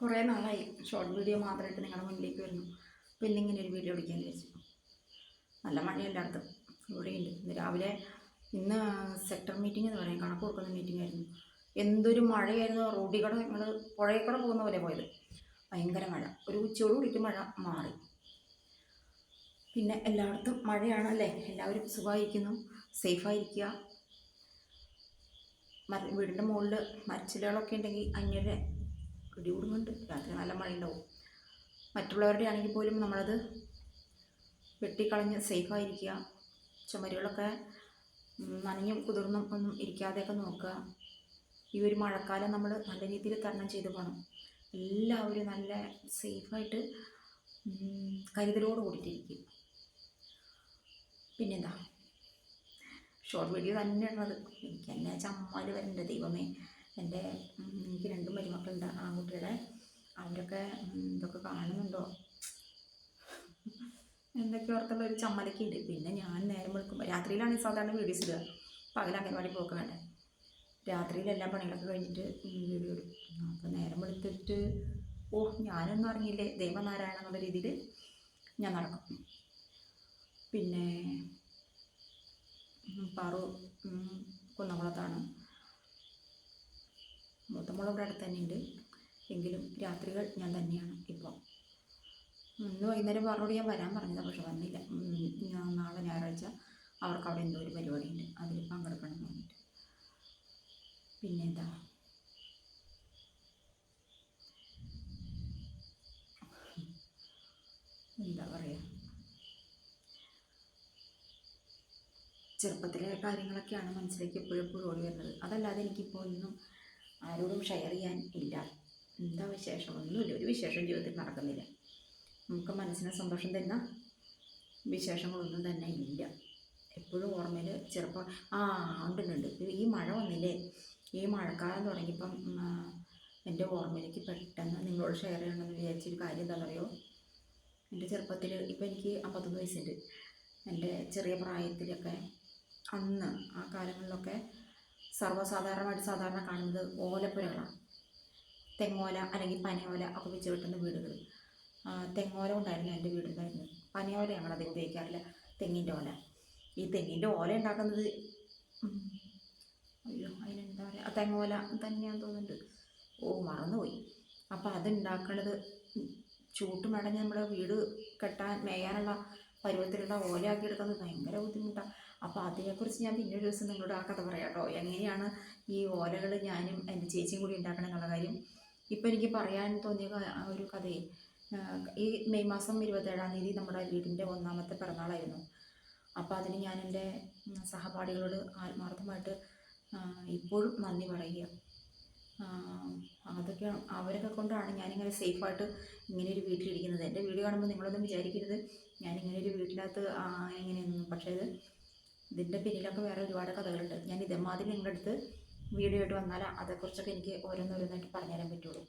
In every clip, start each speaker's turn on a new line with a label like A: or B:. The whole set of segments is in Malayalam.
A: കുറേ നാളായി. ഷോർട്ട് വീഡിയോ മാത്രമായിട്ട് നിങ്ങളുടെ മുന്നിലേക്ക് വരുന്നു. അപ്പോൾ ഇന്നിങ്ങനെ ഒരു വീഡിയോ എടുക്കാൻ വിചാരിച്ചു. നല്ല മഴയല്ലാത്ത ഇവിടെയുണ്ട്. ഇന്ന് രാവിലെ ഇന്ന് സെക്ടർ മീറ്റിംഗ് എന്ന് പറയാം. കണക്ക് കൊടുക്കുന്ന മീറ്റിംഗ് ആയിരുന്നു. എന്തൊരു മഴയായിരുന്നു. റോഡിൽ കൂടെ ഞങ്ങൾ പുഴയിൽ കൂടെ പോകുന്ന പോലെ പോയത്. ഭയങ്കര മഴ. ഒരു ഉച്ചയോട് കൂടിയിട്ട് മഴ മാറി. പിന്നെ എല്ലായിടത്തും മഴയാണല്ലേ. എല്ലാവരും സുഖമായിരിക്കുന്നു. സേഫായിരിക്കുക. മര വീടിന്റെ മുകളിൽ മരച്ചിലുകളൊക്കെ ഉണ്ടെങ്കിൽ അങ്ങനെ ഇടികൂടുന്നുണ്ട് രാത്രി നല്ല മഴ ഉണ്ടാവും മറ്റുള്ളവരുടെ ആണെങ്കിൽ പോലും നമ്മളത് വെട്ടിക്കളഞ്ഞ് സേഫായിരിക്കുക. ചുമരുകളൊക്കെ നനഞ്ഞും കുതിർന്നും ഒന്നും ഇരിക്കാതെയൊക്കെ നോക്കുക. ഈ ഒരു മഴക്കാലം നമ്മൾ നല്ല രീതിയിൽ തരണം ചെയ്ത് പോകണം. എല്ലാവരും നല്ല സേഫായിട്ട് കരുതലോട് കൂടിയിട്ടിരിക്കും പിന്നെന്താ? ഷോർട്ട് വീഡിയോ തന്നെ ഉള്ളത് എനിക്ക് എന്നെ ചമ്മാൽ വരണ്ട ദൈവമേ. എന്റെ എനിക്ക് രണ്ടും മരുമക്കളുണ്ട് ആൺകുട്ടികളെ. അവരൊക്കെ ഇതൊക്കെ കാണുന്നുണ്ടോ? എന്തൊക്കെ ഓർത്തുള്ള ഒരു ചമ്മലൊക്കെ ഉണ്ട് പിന്നെ ഞാൻ നേരം വെളുക്കുമ്പോൾ രാത്രിയിലാണ് സാധാരണ വീഡിയോസ് ഇടുക. പകൽ അംഗൻവാടി പോക്ക് വേണ്ടേ? രാത്രിയിൽ എല്ലാ പണികളൊക്കെ കഴിഞ്ഞിട്ട് വീഡിയോ ഇടും. അപ്പോൾ നേരം വെളുത്തിട്ട് ഓ ഞാനൊന്നും അറിഞ്ഞില്ലേ ദൈവനാരായണ എന്നുള്ള രീതിയിൽ ഞാൻ നടക്കും. പിന്നെ പാറു കുന്നംകുളത്താണ്. മൂത്തമുള ഇവിടെ അടുത്ത് തന്നെയുണ്ട് എങ്കിലും രാത്രികൾ ഞാൻ തന്നെയാണ് ഇപ്പോൾ. ഇന്ന് വൈകുന്നേരം പറഞ്ഞോട് ഞാൻ വരാൻ പറഞ്ഞതാണ് പക്ഷെ വന്നില്ല. ഞാൻ നാളെ ഞായറാഴ്ച അവർക്ക് അവിടെ എന്തോ ഒരു പരിപാടിയുണ്ട്. അതിൽ പങ്കെടുക്കണം എന്ന് പറഞ്ഞിട്ട്. പിന്നെന്താ? എന്താ പറയുക ചെറുപ്പത്തിലെ കാര്യങ്ങളൊക്കെയാണ് മനസ്സിലേക്ക് എപ്പോഴും എപ്പോഴും ഓടി വരുന്നത്. അതല്ലാതെ എനിക്കിപ്പോൾ ഒന്നും ആരോടും ഷെയർ ചെയ്യാൻ ഇല്ല. എന്താ വിശേഷം? ഒന്നുമില്ല. ഒരു വിശേഷം ജീവിതത്തിൽ നടക്കുന്നില്ല. നമുക്ക് മനസ്സിന് സന്തോഷം തരുന്ന വിശേഷങ്ങളൊന്നും തന്നെ ഇല്ല. എപ്പോഴും ഓർമ്മയിൽ ചെറുപ്പം ആ ഉണ്ടുണ്ട്. ഈ മഴ വന്നില്ലേ? ഈ മഴക്കാലം തുടങ്ങിയപ്പം എന്റെ ഓർമ്മയിലേക്ക് പെട്ടെന്ന് നിങ്ങളോട് ഷെയർ ചെയ്യണമെന്ന് വിചാരിച്ചൊരു കാര്യം എന്താണെന്നറിയോ എന്റെ ചെറുപ്പത്തിൽ ഇപ്പം എനിക്ക് അമ്പത്തൊന്ന് വയസ്സുണ്ട്. എന്റെ ചെറിയ പ്രായത്തിലൊക്കെ അന്ന് ആ കാലങ്ങളിലൊക്കെ സർവസാധാരണമായിട്ട് സാധാരണ കാണുന്നത് ഓലപ്പുരകളാണ്. തെങ്ങോല അല്ലെങ്കിൽ പനയോല ഒക്കെ വെച്ച് കിട്ടുന്ന വീടുകൾ. തെങ്ങോല ഉണ്ടായിരുന്നു എന്റെ വീടുണ്ടായിരുന്നത് പനയോല ഞങ്ങളധികം ഉപയോഗിക്കാറില്ല. തെങ്ങിന്റെ ഓല. ഈ തെങ്ങിന്റെ ഓല ഉണ്ടാക്കുന്നത് അയ്യോ അതിനെന്താ പറയുക തെങ്ങോല തന്നെയാന്ന് തോന്നുന്നുണ്ട്. ഓ മറന്നുപോയി. അപ്പോൾ അതുണ്ടാക്കണത് ചൂട്ട് മടഞ്ഞ് നമ്മുടെ വീട് കെട്ടാൻ മേയാനുള്ള പരുവത്തിലുള്ള ഓലയാക്കി എടുക്കുന്നത് ഭയങ്കര ബുദ്ധിമുട്ടാണ് അപ്പോൾ അതിനെക്കുറിച്ച് ഞാൻ പിന്നൊരു ദിവസം നിങ്ങളോട് ആ കഥ പറയാം കേട്ടോ. എങ്ങനെയാണ് ഈ ഓലകൾ ഞാനും എന്റെ ചേച്ചിയും കൂടി ഉണ്ടാക്കണം എന്നുള്ള കാര്യം. ഇപ്പോൾ എനിക്ക് പറയാൻ തോന്നിയ ഒരു കഥയെ ഈ മെയ് മാസം ഇരുപത്തേഴാം തീയതി നമ്മുടെ വീടിന്റെ ഒന്നാമത്തെ പിറന്നാളായിരുന്നു. അപ്പോൾ അതിന് ഞാൻ എന്റെ സഹപാഠികളോട് ആത്മാർത്ഥമായിട്ട് ഇപ്പോഴും നന്ദി പറയുക. അതൊക്കെ അവരൊക്കെ കൊണ്ടാണ് ഞാനിങ്ങനെ സേഫായിട്ട് ഇങ്ങനെ ഒരു വീട്ടിലിരിക്കുന്നത്. എന്റെ വീട് കാണുമ്പോൾ നിങ്ങളൊന്നും വിചാരിക്കരുത്. ഞാനിങ്ങനെ ഒരു വീട്ടിനകത്ത് എങ്ങനെയൊന്നും പക്ഷേ ഇത് ഇതിന്റെ പിന്നിലൊക്കെ വേറെ ഒരുപാട് കഥകളുണ്ട്. ഞാൻ ഇതേമാതിരി നിങ്ങളുടെ അടുത്ത് വീഡിയോ ആയിട്ട് വന്നാൽ അതേക്കുറിച്ചൊക്കെ എനിക്ക് ഓരോന്നോരോന്നായിട്ട് പറഞ്ഞുതരാൻ പറ്റുള്ളൂ.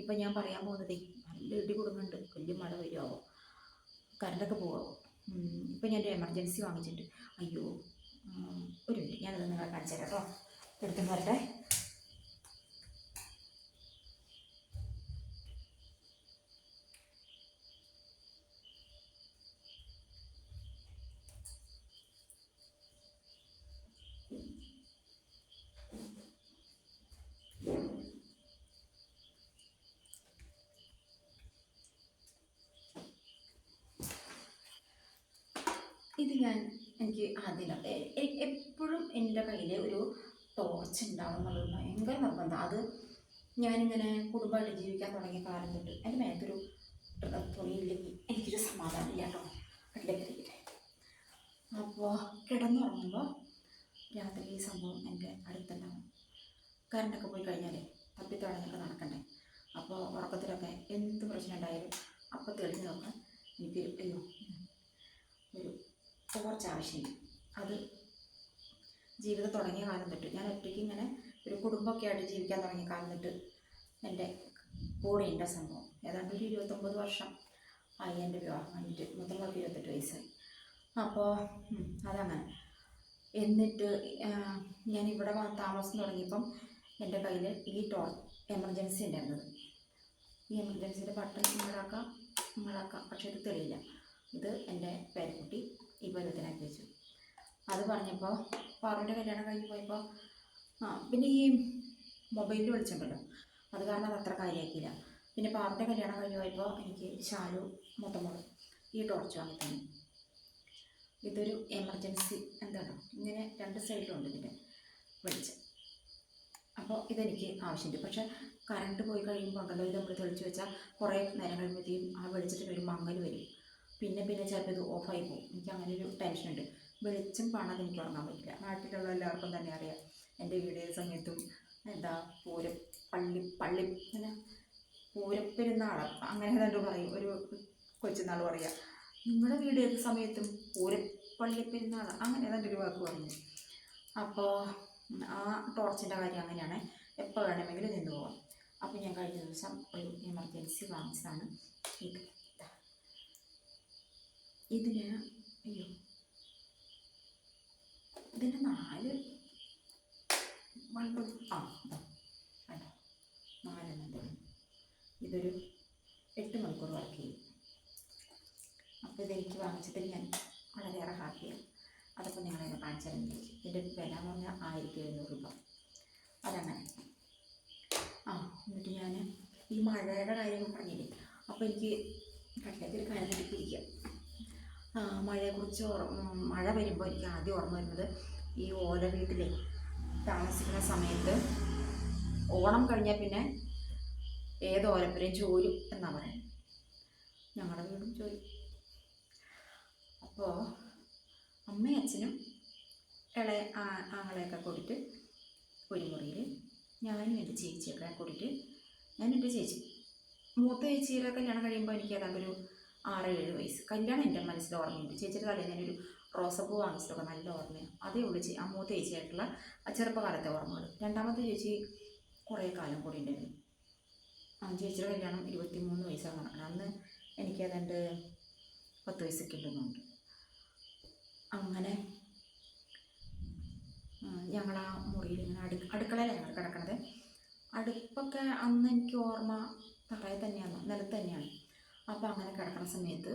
A: ഇപ്പം ഞാൻ പറയാൻ പോകുന്നത് നല്ല ഇടി കൊടുക്കുന്നുണ്ട് വലിയ മഴ വരുമോ കറണ്ടൊക്കെ പോകാമോ ഇപ്പം ഞാൻ ഒരു എമർജൻസി വാങ്ങിച്ചിട്ടുണ്ട്. അയ്യോ ഒരു മിനിറ്റ് ഞാനത് നിങ്ങളെ കാണിച്ചു തരാം കേട്ടോ. എടുത്തു വരട്ടെ ഇത് ഞാൻ എനിക്ക് ആദ്യം എപ്പോഴും എന്റെ കയ്യിൽ ഒരു ടോർച്ച് ഉണ്ടാവും എന്നുള്ളത് ഭയങ്കര നിർബന്ധം. അത് ഞാനിങ്ങനെ കുടുംബമായിട്ട് ജീവിക്കാൻ തുടങ്ങിയ കാലം തൊട്ട് എന്റെ മേത്തൊരു തുണിയില്ലെങ്കിൽ എനിക്കൊരു സമാധാനം ഇല്ല കേട്ടോ. അപ്പോൾ കിടന്നുറങ്ങുമ്പോൾ രാത്രി ഈ സംഭവം എന്റെ അടുത്തുണ്ടാവും. കറണ്ടൊക്കെ പോയി കഴിഞ്ഞാൽ തപ്പിത്തടഞ്ഞൊക്കെ നടക്കണ്ടേ? അപ്പോൾ ഉറക്കത്തിലൊക്കെ എന്ത് പ്രശ്നം ഉണ്ടായാലും അപ്പോൾ തെളിഞ്ഞ് നോക്കാൻ എനിക്ക് അയ്യോ ടോർച്ച് ആവശ്യമില്ല അത് ജീവിതം തുടങ്ങിയ കാലം തൊട്ട് ഞാൻ ഒറ്റയ്ക്ക് ഇങ്ങനെ ഒരു കുടുംബമൊക്കെ ആയിട്ട് ജീവിക്കാൻ തുടങ്ങിയ കാലം തൊട്ട് എന്റെ കൂടെ ഉണ്ട് സംഭവം. ഏതാണ്ട് ഒരു ഇരുപത്തൊമ്പത് വർഷം ആയി എന്റെ വിവാഹം കഴിഞ്ഞിട്ട് മുത്തമ്മക്ക് ഇരുപത്തെട്ട് വയസ്സായി. അപ്പോൾ അതങ്ങനെ. എന്നിട്ട് ഞാൻ ഇവിടെ വന്ന് താമസം തുടങ്ങിയപ്പം എന്റെ കയ്യിൽ ഈ ടോർ എമർജൻസി ഉണ്ടായിരുന്നത്. ഈ എമർജൻസിന്റെ ബട്ടൺ ഇങ്ങോട്ടാക്കാം ഇങ്ങോട്ടാക്കാം പക്ഷേ ഇത് തെളിയില്ല. ഇത് എന്റെ പേരക്കുട്ടി ഈ പരുവത്തിനാക്കി വെച്ചു. അത് പറഞ്ഞപ്പോൾ പാറുവിന്റെ കല്യാണം കഴിഞ്ഞ് പോയപ്പോൾ ആ പിന്നെ ഈ മൊബൈലിൽ വിളിച്ചിട്ടുണ്ടല്ലോ അത് കാരണം അത് അത്ര കാര്യമാക്കിയില്ല പിന്നെ പാറുവിന്റെ കല്യാണം കഴിഞ്ഞ് പോയപ്പോൾ എനിക്ക് ശാലു മൊത്തമോൾ ഈ ടോർച്ച് വാങ്ങി ഇതൊരു എമർജൻസി എന്താണ് ഇങ്ങനെ രണ്ട് സൈഡിലുണ്ട് ഇതിന്റെ വെളിച്ചം. അപ്പോൾ ഇതെനിക്ക് ആവശ്യമുണ്ട് പക്ഷേ കറണ്ട് പോയി കഴിയുമ്പോൾ ഉണ്ടല്ലോ ഇത് നമ്മൾ തെളിച്ച് വെച്ചാൽ കുറേ നേരം കഴിയുമ്പോഴത്തേക്കും ആ വെളിച്ചത്തിനൊരു മങ്ങൽ വരും. പിന്നെ പിന്നെ ചിലപ്പോൾ ഇത് ഓഫായി പോകും. എനിക്ക് അങ്ങനെ ഒരു ടെൻഷനുണ്ട് വെളിച്ചം പണത് എനിക്ക് ഉറങ്ങാൻ പറ്റില്ല. നാട്ടിലുള്ള എല്ലാവർക്കും തന്നെ അറിയാം. എന്റെ വീടിയ സമയത്തും എന്താ പൂരം പള്ളി പള്ളി എന്നാ പൂരപ്പെരുന്നാൾ അങ്ങനെ തന്നെ പറയും. ഒരു കൊച്ചുനാൾ പറയുക നിങ്ങളുടെ വീട് ഏത് സമയത്തും പൂരപ്പള്ളി പെരുന്നാൾ അങ്ങനെ ഏതാണ്ട് ഒരു വാക്ക് പറഞ്ഞു. അപ്പോൾ ആ ടോർച്ചിന്റെ കാര്യം അങ്ങനെയാണ്. എപ്പോൾ വേണമെങ്കിലും നിന്ന് പോകാം അപ്പോൾ ഞാൻ കഴിഞ്ഞ ദിവസം ഒരു എമർജൻസി വാങ്ങിച്ചതാണ്. ഇത്. ഇതിന് അയ്യോ. ഇതിന് നാല് ബൾബ് ആ അല്ല നാലെണ്ണം തരും. ഇതൊരു എട്ട് മണിക്കൂർ വർക്ക് ചെയ്യും. അപ്പോൾ ഇതെനിക്ക് വാങ്ങിച്ചിട്ട് ഞാൻ വളരെയേറെ ഹാപ്പിയാണ് അതപ്പോൾ നിങ്ങൾ എന്നെ കാണിച്ചാലും ഇതിന്റെ വില എന്ന് പറഞ്ഞാൽ ആയിരത്തി എഴുന്നൂറ് രൂപ. അതങ്ങനെ. ആ എന്നിട്ട് ഞാൻ ഈ മഴയുടെ കാര്യം പറഞ്ഞില്ലേ? അപ്പോൾ എനിക്ക് കട്ടത്തിൽ കാര്യം പിടിക്കുക മഴയെക്കുറിച്ച് മഴ വരുമ്പോൾ എനിക്ക് ആദ്യം ഓർമ്മ വരുന്നത് ഈ ഓല വീട്ടിലെ താമസിക്കുന്ന സമയത്ത് ഓണം കഴിഞ്ഞാൽ പിന്നെ ഏത് ഓലപ്പുരയും ചോരും എന്നാണ് പറയുന്നത് ഞങ്ങളുടെ വീടും ചോരും അപ്പോൾ അമ്മയും അച്ഛനും ഇളയ ആങ്ങളെയൊക്കെ കൂടിയിട്ട് ഒരു മുറിയിൽ ഞാനും എന്റെ ചേച്ചിയൊക്കെ കൂടിയിട്ട് ഞാൻ ചേച്ചി. മൂത്ത ചേച്ചിയുടെ കല്യാണം കഴിയുമ്പോൾ എനിക്ക് ഒരു ആറ് ഏഴ് വയസ്സ്. കല്യാണം എന്റെ മനസ്സിൽ ഓർമ്മയുണ്ട്. ചേച്ചിയുടെ തലേന്ന് ഒരു റോസപ്പൂ വാങ്ങിച്ചതൊക്കെ നല്ല ഓർമ്മയാണ് അതേ ഉള്ളു ചേ അമ്മൂത്ത മൂത്ത ചേച്ചിയായിട്ടുള്ള ചെറുപ്പകാലത്തെ ഓർമ്മകൾ. രണ്ടാമത്തെ ചേച്ചി കുറേ കാലം കൂടി ഉണ്ടായിരുന്നു. ചേച്ചിയുടെ കല്യാണം ഇരുപത്തി മൂന്ന് വയസ്സാണ്. നടക്കണം അന്ന് എനിക്ക് ഏതാണ്ട് പത്ത് വയസ്സൊക്കെ ഉണ്ടെന്നുണ്ട്. അങ്ങനെ ഞങ്ങൾ ആ മുറിയിൽ ഇങ്ങനെ അടു അടുക്കളയിലാണ് ഞങ്ങൾ കിടക്കണത്. അടുപ്പൊക്കെ അന്ന് എനിക്ക് ഓർമ്മ തറയിൽ തന്നെയാണ് നിലത്ത് തന്നെയാണ്. അപ്പോൾ അങ്ങനെ കിടക്കുന്ന സമയത്ത്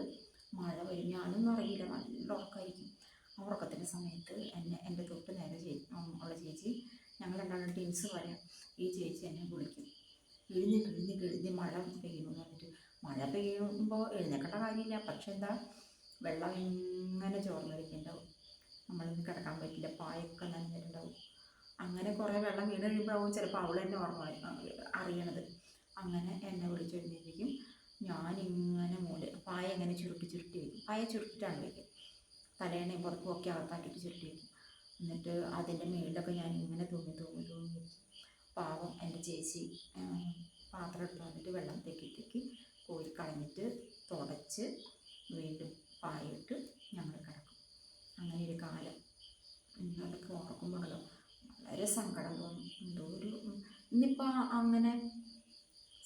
A: മഴ വരും ഞാനൊന്നും അറിയില്ല നല്ല ഉറക്കമായിരിക്കും ആ ഉറക്കത്തിന്റെ സമയത്ത് എന്നെ എന്റെ തൊട്ട് നേരെ ഉള്ള ചേച്ചി ഞങ്ങൾ രണ്ടാളും ടീംസ് പറയാം ഈ ചേച്ചി എന്നെ വിളിക്കും. കിഴിഞ്ഞ് കിഴിഞ്ഞ് കിഴിഞ്ഞ് മഴ പെയ്യുന്നു എന്ന് പറഞ്ഞിട്ട്. മഴ പെയ്യുമ്പോൾ എഴുന്നേക്കേണ്ട കാര്യമില്ല. പക്ഷെ എന്താ വെള്ളം ഇങ്ങനെ ചോർന്നൊലിക്കുന്നുണ്ടാവും. നമ്മളൊന്നും കിടക്കാൻ പറ്റില്ല പായൊക്കെ നനഞ്ഞിട്ടുണ്ടാവും. അങ്ങനെ കുറേ വെള്ളം വീണ് കഴിയുമ്പോഴാവും ചിലപ്പോൾ അവൾ തന്നെ ഓർമ്മ അറിയണത്. അങ്ങനെ എന്നെ വിളിച്ചെഴുന്നേൽപ്പിക്കും ഇങ്ങനെ ചുരുട്ടി ചുരുട്ടി വയ്ക്കും പായ ചുരുട്ടിട്ടാണ് വയ്ക്കും തലേണയും പുറത്തും ഒക്കെ അകത്താക്കിയിട്ട് ചുരുട്ടി വയ്ക്കും എന്നിട്ട് അതിന്റെ മേളിലൊക്കെ ഞാൻ ഇങ്ങനെ തൂങ്ങി തൂങ്ങി തൂങ്ങി പാവം എന്റെ ചേച്ചി പാത്രം എടുത്ത് വന്നിട്ട് വെള്ളം തെക്കി തെക്കി കോരി കളഞ്ഞിട്ട് തുടച്ച് വീണ്ടും പായിട്ട് ഞങ്ങൾ കിടക്കും. അങ്ങനെ ഒരു കാലം. അതൊക്കെ ഓർക്കുമ്പോഴല്ലോ വളരെ സങ്കടം തോന്നും എന്തോ ഒരു ഇന്നിപ്പോൾ അങ്ങനെ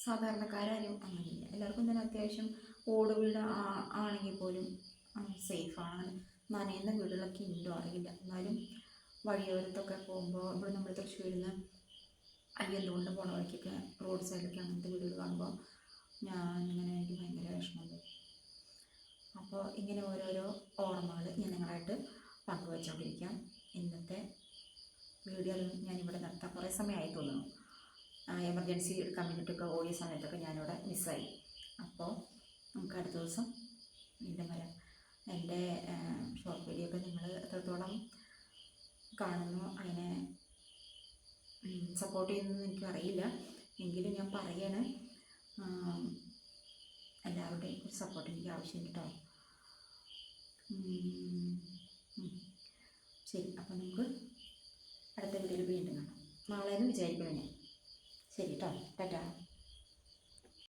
A: സാധാരണക്കാരും അങ്ങനെയില്ല. എല്ലാവർക്കും തന്നെ അത്യാവശ്യം ഓട് വീട് ആണെങ്കിൽ പോലും സേഫാണ് നനയുന്ന വീടുകളൊക്കെ ഉണ്ടോ അറിയില്ല. എന്നാലും വഴിയോരത്തൊക്കെ പോകുമ്പോൾ ഇവിടെ നമ്മൾ തൃശ്ശൂരിൽ നിന്ന് അയ്യന്തുകൊണ്ട് പോണ വഴിക്കൊക്കെ റോഡ് സൈഡിലൊക്കെ അങ്ങനത്തെ വീടുകൾ കാണുമ്പോൾ ഞാൻ ഇങ്ങനെ എനിക്ക് ഭയങ്കര വിഷമം വരും അപ്പോൾ ഇങ്ങനെ ഓരോരോ ഓർമ്മകൾ ഞാൻ നിങ്ങളായിട്ട് പങ്കുവച്ചുകൊണ്ടിരിക്കാം ഇന്നത്തെ വീഡിയോ ഞാനിവിടെ നടത്താൻ കുറേ സമയമായി തോന്നുന്നു. എമർജൻസി എടുക്കാൻ വേണ്ടിയിട്ടൊക്കെ ഓടിയ സമയത്തൊക്കെ ഞാനിവിടെ മിസ്സായി അപ്പോൾ നമുക്ക് അടുത്ത ദിവസം വീണ്ടും വരാം. എന്റെ ഷോർട്ട് വീഡിയോ ഒക്കെ നിങ്ങൾ എത്രത്തോളം കാണുന്നു അതിനെ സപ്പോർട്ട് ചെയ്യുന്നതെന്ന് എനിക്കറിയില്ല എങ്കിലും ഞാൻ പറയാണ് എല്ലാവരുടെയും ഒരു സപ്പോർട്ട് എനിക്ക് ആവശ്യമുണ്ട് കേട്ടോ. ശരി അപ്പോൾ നമുക്ക് അടുത്ത വീഡിയോയിൽ വീണ്ടും കാണാം. നാളെ എന്ന് വിചാരിക്കുന്നു ഞാൻ ശരി കേട്ടോ ടാറ്റാ.